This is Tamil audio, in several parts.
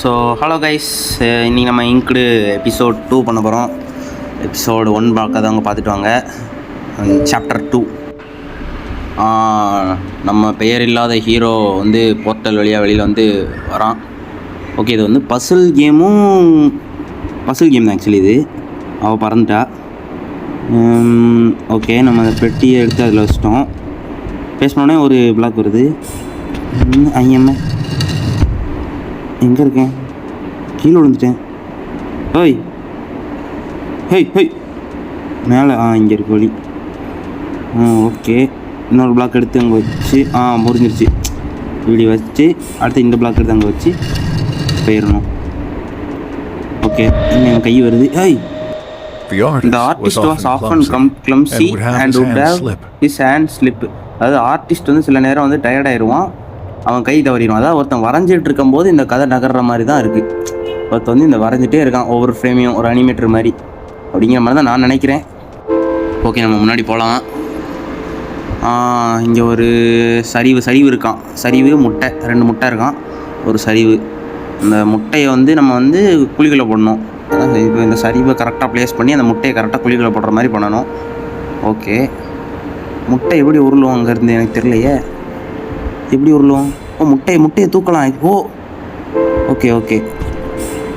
ஸோ ஹலோ கைஸ் இன்றைக்கி நம்ம இன்க்டு எபிசோட் டூ பண்ண போகிறோம் எபிசோடு ஒன் பார்க்காதவங்க பார்த்துட்டு வாங்க. சாப்டர் டூ நம்ம பெயர் இல்லாத ஹீரோ வந்து போர்ட்டல் வழியாக வெளியில் வந்து வரான். ஓகே இது வந்து பசில் கேமும் பசில் கேம் தான் ஆக்சுவலி இது. அவள் பறந்துட்டா. Um, ஓகே நம்ம அந்த பெட்டியை எடுத்து அதில் வச்சிட்டோம். பேசினோடனே ஒரு பிளாக் வருது. Hmm, ஐஎம்ஏ எங்கே இருக்கேன்? கீழே விழுந்துட்டேன். ஓய் ஹேய் ஹேய். மேலே ஆ இங்கே இருக்கு வழி. ஆ ஓகே. இன்னொரு பிளாக் எடுத்து அங்கே வச்சு ஆ முறிஞ்சிருச்சு. இப்படி வச்சு அடுத்து இந்த பிளாக் எடுத்து அங்கே வச்சு போயிடணும். ஓகே. இன்னும் என் கை வருது. ஏய் The இந்த artist was artist was often clumsy and would have his hand slip. அதாவது ஆர்டிஸ்ட் வந்து சில நேரம் வந்து டயர்ட் ஆயிடுவான் அவன் கை தவறிடுவான். அதாவது ஒருத்தன் வரைஞ்சிட்டு இருக்கும்போது இந்த கதை நகர்ற மாதிரி தான் இருக்குது ஒருத்தன் வந்து இந்த வரைஞ்சிட்டே இருக்கான் ஒவ்வொரு ஃப்ரேமையும் ஒரு அனிமேட்டர் மாதிரி. அப்படிங்கிற மாதிரி தான் நான் நினைக்கிறேன். ஓகே நம்ம முன்னாடி போகலாம் இங்கே ஒரு சரிவு சரிவு இருக்கான். சரிவு முட்டை. ரெண்டு முட்டை இருக்கான். ஒரு சரிவு. இந்த முட்டையை வந்து நம்ம வந்து குழிக்குள்ளே போடணும். இப்போ இந்த சரிவை கரெக்டாக ப்ளேஸ் பண்ணி அந்த முட்டையை கரெக்டாக குழிக்குள்ளே போடுற மாதிரி பண்ணணும். ஓகே முட்டை எப்படி உருளும் அங்கேருந்து எனக்கு தெரியலையே. எப்படி உருளும்? ஓ முட்டையை முட்டையை தூக்கலாம். ஓ ஓகே ஓகே.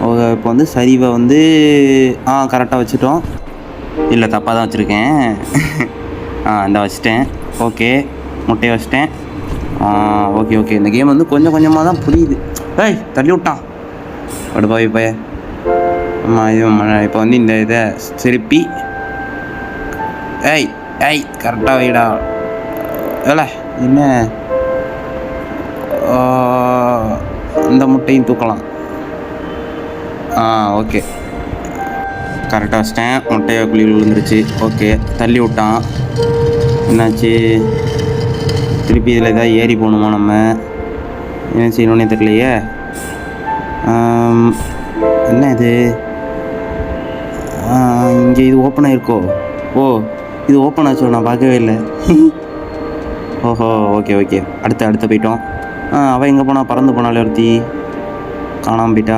ஓ இப்போ வந்து சரிவை வந்து ஆ கரெக்டாக வச்சுட்டோம். இல்லை தப்பாக தான் வச்சுருக்கேன். ஆ இந்த வச்சிட்டேன். ஓகே முட்டையை வச்சிட்டேன். ஆ ஓகே ஓகே. இந்த கேம் வந்து கொஞ்சம் கொஞ்சமாக தான் புரியுது. ஏய் தள்ளி விட்டான். படுப்பாவி பைய. ஆமாம் இது இப்போ வந்து இந்த இதை திருப்பி. ஏய் ஏய் கரெக்டாக வைடா. ஏல என்ன? முட்டையும் தூக்கலாம். ஆ ஓகே. கரெக்டாக வச்சிட்டேன் முட்டையை குழியில் விழுந்துருச்சு. ஓகே தள்ளி விட்டான். என்னாச்சு? திருப்பி இதில் ஏதாவது ஏறி போகணுமா நம்ம? என்ன செய்யணுன்னே தெரியலையே. என்ன இது? இங்கே இது ஓப்பன் ஆகிருக்கோ ஓ இது ஓப்பன் ஆச்சோ? நான் பார்க்கவே இல்லை. ஓஹோ ஓகே ஓகே. அடுத்து அடுத்து போயிட்டோம். ஆ அவள் எங்கே போனால் பறந்து போனாலே ஒருத்தி. காணாமல் போயிட்டா?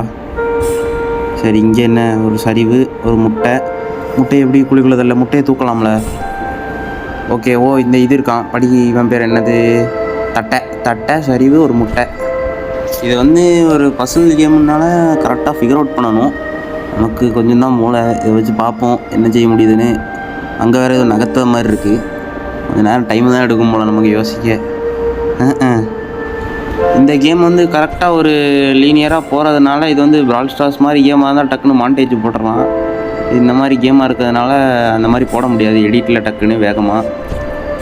சரி இங்கே என்ன? ஒரு சரிவு ஒரு முட்டை. முட்டை எப்படி குளிக்குள்ளதில்ல முட்டையை தூக்கலாம்ல. ஓகே ஓ இந்த இது இருக்கான் படி இவன் பேர் என்னது? தட்டை. தட்டை சரிவு ஒரு முட்டை. இது வந்து ஒரு பர்சனல் கேம்னால கரெக்டாக ஃபிகர் அவுட் பண்ணணும். நமக்கு கொஞ்சம் தான் மூளை. இதை வச்சு பார்ப்போம் என்ன செய்ய முடியுதுன்னு. அங்கே வேறு ஏதோ நகர்த்த மாதிரி இருக்குது கொஞ்சம் நேரம் டைம் தான் எடுக்கும் போல் நமக்கு யோசிக்க. ஆ ஆ இந்த கேம் வந்து கரெக்டாக ஒரு லீனியராக போகிறதுனால இது வந்து பிரால் ஸ்டார்ஸ் மாதிரி கேமாக இருந்தால் டக்குன்னு மாண்டேஜ் போட்டுடலாம் இந்த மாதிரி கேமாக இருக்கிறதுனால அந்த மாதிரி போட முடியாது. எடிட்டில் டக்குன்னு வேகமாக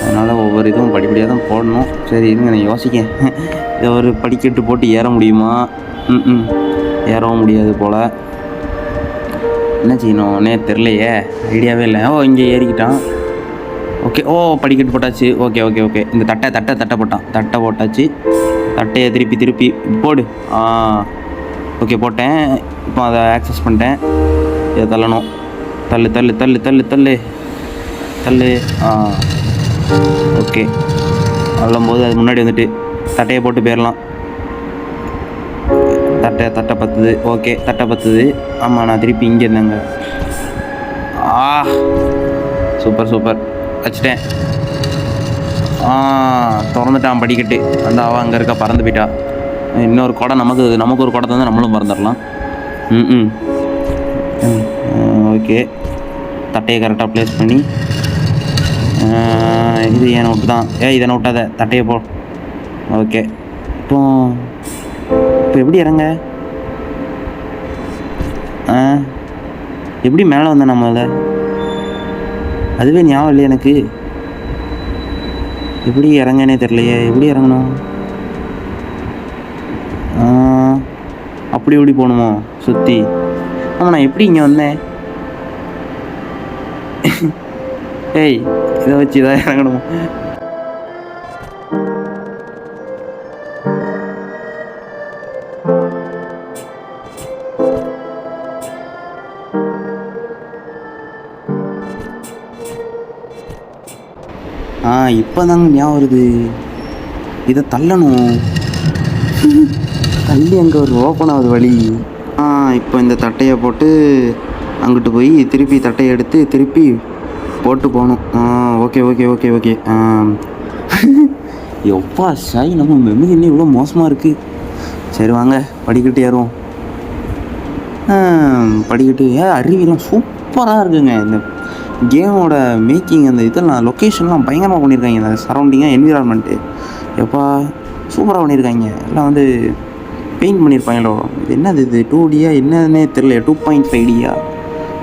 அதனால் ஒவ்வொரு இதுவும் படிப்படியாக தான் போடணும். சரி இருங்க நான் யோசிக்கேன் இதை ஒரு படிக்கட்டு போட்டு ஏற முடியுமா? ம் ம் ஏறவும் முடியாது போல். என்ன செய்யணும்? நே தெரிலையே ஐடியாவே இல்லை. ஓ இங்கே ஏறிக்கிட்டான். ஓகே. ஓ படிக்கட்டு போட்டாச்சு. Okay okay okay. இந்த தட்டை தட்டை தட்டை போட்டான். தட்டை போட்டாச்சு. தட்டையை திருப்பி திருப்பி போடு. ஓகே போட்டேன். இப்போ அதை ஆக்சஸ் பண்ணிட்டேன். இதை தள்ளணும். தள்ளு தள்ளு தள்ளு தள்ளு தள்ளு. தள்ளு. ஆ ஓகே அள்ளும்போது அது முன்னாடி வந்துட்டு தட்டையை போட்டு போயிடலாம் தட்டை தட்டை பத்துது. ஓகே தட்டை பத்துது. ஆமாம் நான் திருப்பி இங்கே இருந்தேங்க. ஆ சூப்பர் சூப்பர் வச்சிட்டேன். திறந்துட்டான் படிக்கட்டு. அந்த அவள் அங்கே இருக்கா பறந்து போயிட்டா. இன்னொரு குடம் நமக்கு நமக்கு ஒரு குடத்தை வந்து நம்மளும் பறந்துடலாம். ம் ம். ஓகே. தட்டையை கரெக்டாக ப்ளேஸ் பண்ணி. இது என் நோட்டு தான். ஏ இதை நோட்டாத தட்டையை போ. ஓகே. இப்போ இப்போ எப்படி இறங்க? ஆ எப்படி மேலே வந்தேன் நம்ம அதில் அதுவே ஞாபகம் இல்லை எனக்கு? எப்படி இறங்கனே தெரியலையே எப்படி இறங்கணும்? அப்படி இப்படி போகணுமோ சுற்றி ஆமாம் நான் எப்படி இங்கே வந்தேன்? ஏய் இதை வச்சு இதாக இறங்கணும்? ஆ இப்போ தாங்க ஞாபகம் வருது. இதை தள்ளணும். தள்ளி அங்கே ஒரு ஓப்பன் ஆகுது வழி. ஆ இப்போ இந்த தட்டையை போட்டு அங்கிட்டு போய் திருப்பி தட்டையை எடுத்து திருப்பி போட்டு போகணும். ஆ ஓகே ஓகே ஓகே ஓகே. எப்பா சாய் நம்ம மெமரி இன்னும் இவ்வளோ மோசமாக இருக்குது சரி வாங்க. படிக்கட்டு ஏறுவோம். படிக்கட்டு ஏ அருவிலாம் சூப்பராக இருக்குங்க. இந்த கேமோட மேக்கிங் அந்த இதெல்லாம் லொக்கேஷன்லாம் பயங்கரமாக பண்ணியிருக்காங்க. இந்த சரௌண்டிங்காக என்விரான்மெண்ட்டு எப்பா சூப்பராக பண்ணியிருக்காங்க. எல்லாம் வந்து பெயிண்ட் பண்ணியிருப்பாங்களோ? இது என்னது இது? டூ டியா என்னன்னே தெரில two point five dia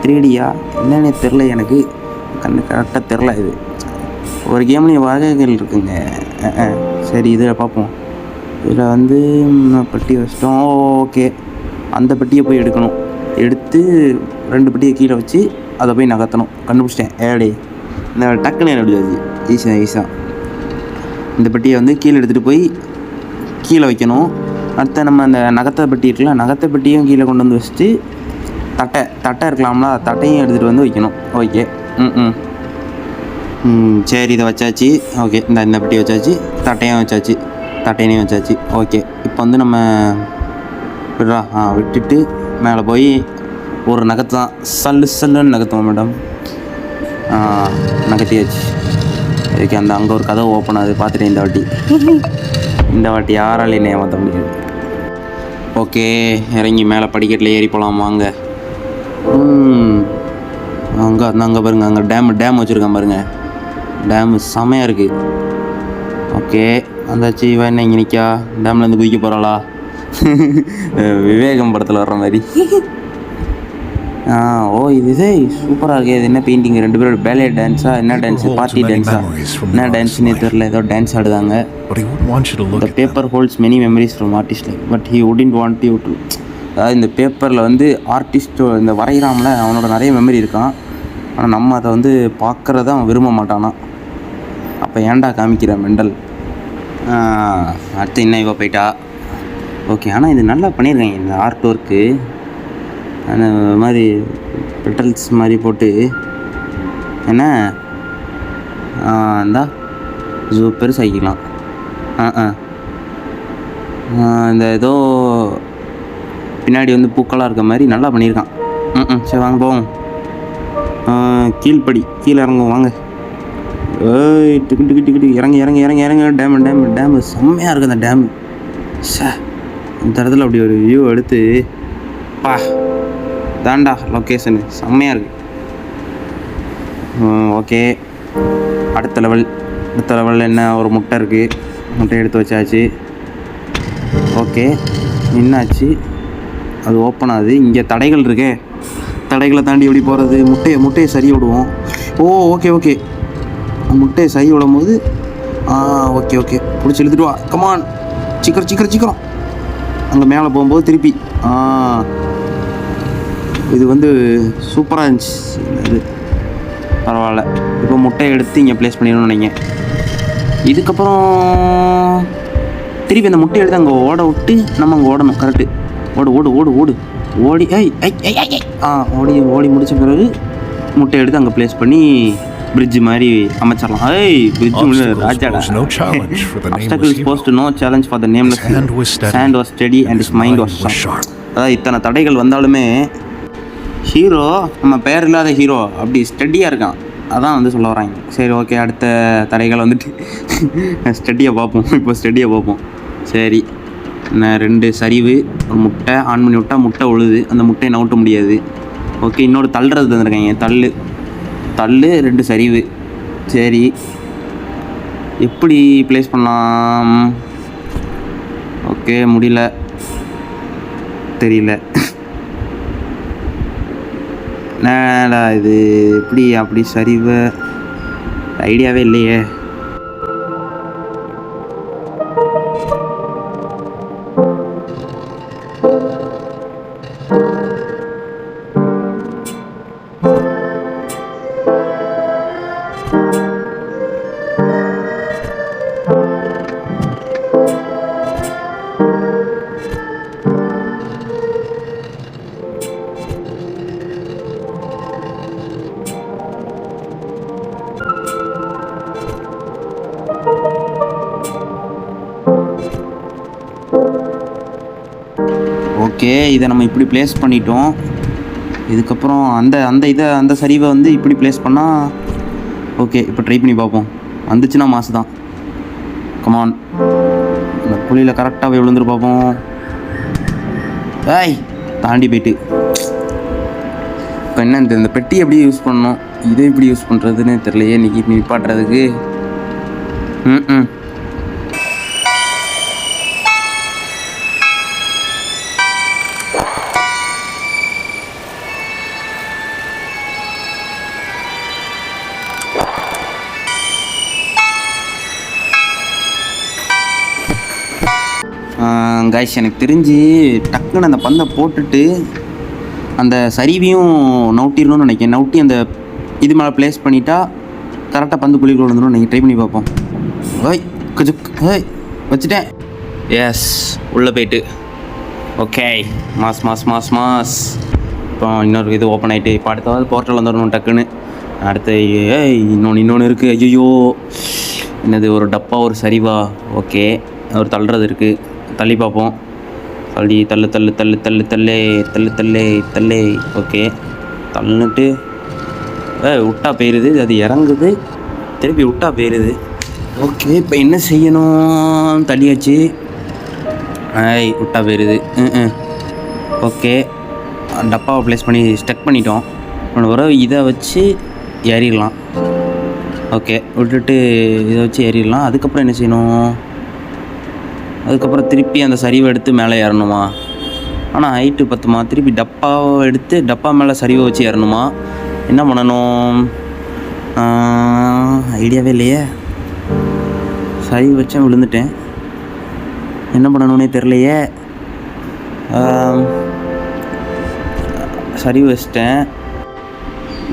three dia என்னன்னே தெரில எனக்கு. கண்ணு கரெக்டாக தெரில இது. ஒரு கேம்லேயும் வகைகள் இருக்குங்க. சரி இதில் பார்ப்போம். இதில் வந்து பெட்டி வச்சிட்டோம்? ஓகே அந்த பெட்டியை போய் எடுக்கணும். எடுத்து ரெண்டு பெட்டியை கீழே வச்சு அதை போய் நகர்த்தணும். கண்டுபிடிச்சிட்டேன். ஏடே இந்த டக்குன்னு என்ன ஈஸியாக ஈஸியாக இந்த பெட்டியை வந்து கீழே எடுத்துகிட்டு போய் கீழே வைக்கணும். அடுத்து நம்ம அந்த நகத்தை பெட்டி இருக்குல்ல நகத்தை பெட்டியும் கீழே கொண்டு வந்து வச்சுட்டு தட்டை தட்டை இருக்கலாம்ல தட்டையும் எடுத்துகிட்டு வந்து வைக்கணும். ஓகே. ம் ம். ம் சரி இதை வச்சாச்சு. ஓகே இந்த இந்த பெட்டி வச்சாச்சு. தட்டையும் வச்சாச்சு. தட்டையினையும் வச்சாச்சு. ஓகே. இப்போ வந்து நம்ம விட்றா? ஆ விட்டுட்டு மேலே போய் ஒரு நகத்து தான் சல்லு சல்லுன்னு நகர்த்துவோம் மேடம் நகர்த்தியாச்சு. இதுக்கு அந்த அங்கே ஒரு கதவு ஓப்பன் ஆகுது பார்த்துட்டேன் இந்த வாட்டி. இந்த வாட்டி யாராலையும் ஏமாற்ற முடியாது ஓகே இறங்கி மேலே படிக்கட்டில் ஏறி போகலாம் வாங்க. அங்கே அந்த அங்கே பாருங்கள் அங்கே டேம் டேம் வச்சுருக்கேன் பாருங்கள் டேமு செமையாக இருக்குது ஓகே வந்தாச்சு இவன் என்ன இங்கே நிற்கா டேம்லேருந்து குதிக்க போகிறாளா விவேகம் படத்தில் வர்ற மாதிரி. ஓ இது இதே சூப்பராக இருக்கு. இது என்ன பெயிண்டிங் ரெண்டு பேரும் பேலே டான்ஸா என்ன டான்ஸ் பார்ட்டி டான்ஸா என்ன டான்ஸ்னே தெரில ஏதோ டான்ஸ் ஆடுதாங்க. At paper holds many memories from artist life but he wouldn't want you to. அதாவது இந்த பேப்பரில் வந்து ஆர்டிஸ்ட் இந்த வரைகிறாமல அவனோட நிறைய மெமரி இருக்கான். ஆனால் நம்ம அதை வந்து பார்க்குறத அவன் விரும்ப மாட்டானா? அப்போ ஏன்டா காமிக்கிற மெண்டல்? அடுத்து என்ன இவ போயிட்டா. ஓகே ஆனால் இது நல்லா பண்ணியிருக்காங்க. இந்த ஆர்ட் ஒர்க்கு அந்த மாதிரி பெட்டல்ஸ் மாதிரி போட்டு என்ன? இந்தா ஜூ பெருசாக்கிக்கலாம் ஆ ஆ. இந்த ஏதோ பின்னாடி வந்து பூக்களாக இருக்க மாதிரி நல்லா பண்ணியிருக்கான். ம் ம் சரி வாங்க போவோம். கீழ்ப்படி கீழே இறங்குவோம் வாங்க. ஏய் டிக்கு டிக்கு டிக்கு இறங்கி இறங்கி இறங்கி இறங்க டேமு டேமு டேமு செம்மையாக இருக்குது அந்த டேமு சே இந்த இடத்துல அப்படி ஒரு வியூ எடுத்து பா. தாண்டா லொக்கேஷனு செம்மையாக இருக்குது ஓகே அடுத்த லெவல் அடுத்த லெவலில் என்ன ஒரு முட்டை இருக்குது முட்டை எடுத்து வச்சாச்சு. ஓகே என்னாச்சு? அது ஓப்பன் ஆகுது. இங்கே தடைகள் இருக்கே. தடைகளை தாண்டி எப்படி போகிறது முட்டையை முட்டையை சரி விடுவோம். ஓ ஓகே ஓகே முட்டையை சரி விடும் போது ஆ ஓகே ஓகே பிடிச்சி இழுத்துட்டு வா. கமான் சீக்கிரம் சீக்கிரம் சீக்கிரம். அங்கே மேலே போகும்போது திருப்பி. ஆ. இது வந்து சூப்பராக இருந்துச்சு. இது பரவாயில்ல. இப்போ முட்டையை எடுத்து இங்கே ப்ளேஸ் பண்ணிடணும்னு நினைங்க. இதுக்கப்புறம் திருப்பி அந்த முட்டையை எடுத்து அங்கே ஓட விட்டு நம்ம அங்கே ஓடணும். கரெக்டு ஓடு ஓடு ஓடு ஓடு. ஓடி ஐ ஐ ஐ ஐ. ஆ ஓடி ஓடி முடிச்ச பிறகு முட்டையை எடுத்து அங்கே ப்ளேஸ் பண்ணி பிரிட்ஜ் மாதிரி அமைச்சிடலாம். ஐய் பிரிட்ஜ் ராஜாடா. nameless His hand hero. was steady, Hand was steady and his mind was sharp. sharp. அதாவது இத்தனை தடைகள் வந்தாலுமே ஹீரோ நம்ம பெயர் இல்லாத ஹீரோ அப்படி ஸ்டெடியாக இருக்கான். அதான் வந்து சொல்ல வராங்க சரி ஓகே அடுத்த தடைகள் வந்துட்டு ஸ்டெடியை பார்ப்போம். இப்போ ஸ்டெடியை பார்ப்போம். சரி என்ன ரெண்டு சரிவு ஒரு முட்டை ஆன் பண்ணி விட்டால் முட்டை உழுது அந்த முட்டையை நவுட்ட முடியாது. ஓகே இன்னொரு தள்ளுறது தந்துருக்காங்க. தள்ளு தள்ளு ரெண்டு சரிவு. சரி எப்படி ப்ளேஸ் பண்ணலாம்? ஓகே முடியல. தெரியல. என்னடா இது? எப்படி அப்படி சரிவு? ஐடியாவே இல்லையே. ஓகே இதை நம்ம இப்படி ப்ளேஸ் பண்ணிட்டோம். இதுக்கப்புறம் அந்த அந்த இதை அந்த சரிவை வந்து இப்படி ப்ளேஸ் பண்ணால் ஓகே இப்போ ட்ரை பண்ணி பார்ப்போம். வந்துச்சுன்னா மாசு தான். கமான் இந்த குழியில் கரெக்டாக போய் விழுந்துரு பார்ப்போம். ஏய் தாண்டி போயிட்டு. இப்போ என்ன இந்த இந்த பெட்டி எப்படி யூஸ் பண்ணணும்? இதை எப்படி யூஸ் பண்ணுறதுன்னு தெரியலையே. இன்றைக்கி நிப்பாட்டுறதுக்கு. ம் ம் கைஸ் எனக்கு தெரிஞ்சு டக்குன்னு அந்த பந்தை போட்டுட்டு அந்த சரிவையும் நவுட்டிடணும்னு நினைக்கிறேன். நவுட்டி அந்த இது மேலே ப்ளேஸ் பண்ணிட்டா கரெக்டாக பந்து குழிக்குள்ள வந்துடும் நீங்கள் ட்ரை பண்ணி பார்ப்போம். ஓய் கொஞ்சம் ஓய் வச்சுட்டேன். எஸ் உள்ளே போயிட்டு. Okay mass mass mass mass. இப்போ இன்னொரு இது ஓப்பன் ஆகிட்டு இப்போ அடுத்தாவது போர்ட்டல் வந்துடணும் டக்குன்னு. அடுத்து ஏய் இன்னொன்று இன்னொன்று இருக்குது ஐயோ என்னது ஒரு டப்பா ஒரு சரிவா. ஓகே ஒரு தள்ளுறது இருக்குது தள்ளி பார்ப்போம். தள்ளி தள்ளு தள்ளு தள்ளு தள்ளு தள்ளே தள்ளு தள்ளே தள்ளே. ஓகே. தள்ளுட்டு ஏ விட்டா போயிடுது அது இறங்குது. திருப்பி விட்டா போயிடுது ஓகே இப்போ என்ன செய்யணும்? தள்ளியாச்சு. ஐய் விட்டா போயிடுது ம் ஓகே. டப்பாவை ப்ளேஸ் பண்ணி ஸ்டக் பண்ணிட்டோம். இன்னொரு இதை வச்சு ஏறிடலாம். ஓகே விட்டுட்டு இதை வச்சு ஏறிடலாம். அதுக்கப்புறம் என்ன செய்யணும்? அதுக்கப்புறம் திருப்பி அந்த சரிவை எடுத்து மேலே ஏறணுமா? ஆனால் ஹைட்டு பத்துமா? திருப்பி டப்பாவை எடுத்து டப்பா மேலே சரிவை வச்சு ஏறணுமா? என்ன பண்ணணும்? ஐடியாவே இல்லையே. சரிவு வச்சேன் விழுந்துட்டேன். என்ன பண்ணணும்னே தெரிலையே சரி வச்சிட்டேன்.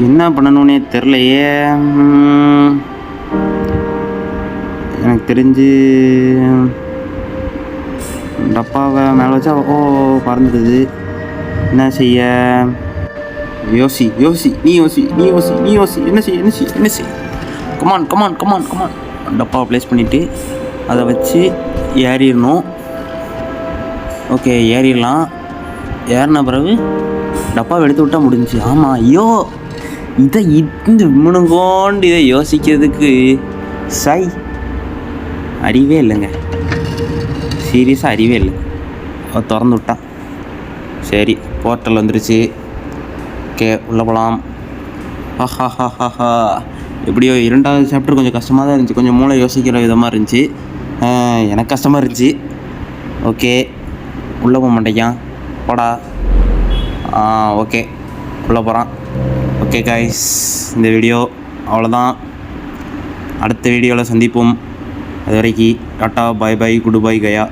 என்ன பண்ணணும்னே தெரிலையே எனக்கு தெரிஞ்சு டப்பாவை மேலே வச்சா ஓ பறந்துடுது. என்ன செய்ய? யோசி யோசி நீ யோசி நீ யோசி நீ யோசி. என்ன செய் என்ன செய் என்ன செய்ய come on come on come on come on டப்பாவை ப்ளேஸ் பண்ணிவிட்டு அதை வச்சு ஏறிடணும். ஓகே ஏறிடலாம். ஏறின பிறகு டப்பாவை எடுத்து விட்டால் முடிஞ்சுச்சு. ஆமாம் ஐயோ இதை இந்த முணுங்கோண்டு இதை யோசிக்கிறதுக்கு சை. அறிவே இல்லைங்க. சீரியஸாக அறிவே இல்லை திறந்து விட்டான் சரி போர்ட்டல் வந்துருச்சு ஓகே உள்ளே போகலாம் ஹஹா எப்படியோ இரண்டாவது சாப்டர் கொஞ்சம் கஷ்டமாக தான் இருந்துச்சு கொஞ்சம் மூளை யோசிக்கிற விதமாக இருந்துச்சு எனக்கு கஷ்டமாக இருந்துச்சு ஓகே உள்ளே போக மாட்டேங்கான் போடா ஓகே உள்ளே போகிறான் ஓகே காய்ஸ் இந்த வீடியோ அவ்வளோதான் அடுத்த வீடியோவில் சந்திப்போம் அது வரைக்கும் டாட்டா பாய் பாய் குடு பாய் கயா